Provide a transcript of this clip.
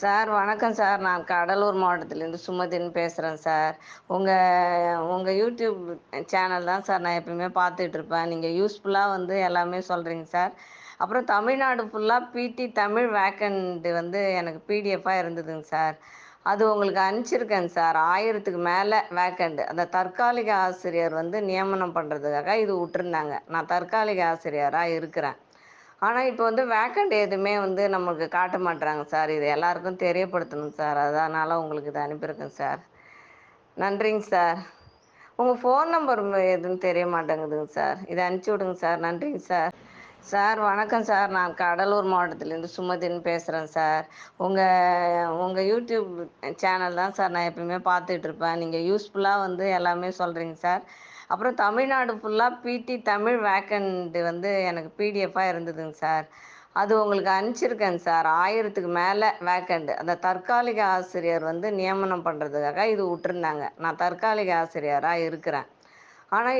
Sir வணக்கம் sir. நான் கடலூர் மாவட்டத்திலேருந்து சுமதின்னு பேசுகிறேன் சார். உங்கள் உங்கள் யூடியூப் சேனல் தான் சார் நான் எப்பயுமே பார்த்துட்ருப்பேன் நீங்கள் யூஸ்ஃபுல்லாக வந்து எல்லாமே சொல்கிறீங்க சார். அப்புறம் தமிழ்நாடு ஃபுல்லாக பிடி தமிழ் வேக்கண்ட் வந்து எனக்கு பிடிஎஃபாக இருந்ததுங்க சார். அது உங்களுக்கு அனுப்பிச்சிருக்கேங்க சார். ஆயிரத்துக்கு மேலே வேக்கண்ட் அந்த தற்காலிக ஆசிரியர் வந்து நியமனம் பண்ணுறதுக்காக இது விட்டுருந்தாங்க. நான் தற்காலிக ஆசிரியராக இருக்கிறேன். ஆனால் இப்போ வந்து வேக்கண்ட் எதுவுமே வந்து நமக்கு காட்ட மாட்டுறாங்க சார். இது எல்லாருக்கும் தெரியப்படுத்தணும் சார். அதனால் உங்களுக்கு இதை அனுப்பியிருக்கேன் சார். நன்றிங்க சார். உங்கள் ஃபோன் நம்பர் எதுன்னு தெரிய மாட்டேங்குதுங்க சார். இதை அனுப்பிச்சி விடுங்க சார். நன்றிங்க சார். சார் வணக்கம் சார். நான் கடலூர் மாவட்டத்திலேருந்து சுமதின்னு பேசுகிறேன் சார். உங்கள் உங்கள் யூடியூப் சேனல் தான் சார் நான் எப்பயுமே பார்த்துட்ருப்பேன் நீங்கள் யூஸ்ஃபுல்லாக வந்து எல்லாமே சொல்கிறீங்க சார். அப்புறம் தமிழ்நாடு ஃபுல்லாக பிடி தமிழ் வேக்கண்ட் வந்து எனக்கு பிடிஎஃபாக இருந்ததுங்க சார். அது உங்களுக்கு அனுப்பிச்சிருக்கேங்க சார். ஆயிரத்துக்கு மேலே வேக்கண்ட் அந்த தற்காலிக ஆசிரியர் வந்து நியமனம் பண்ணுறதுக்காக இது விட்டுருந்தாங்க. நான் தற்காலிக ஆசிரியராக இருக்கிறேன். ஆனால்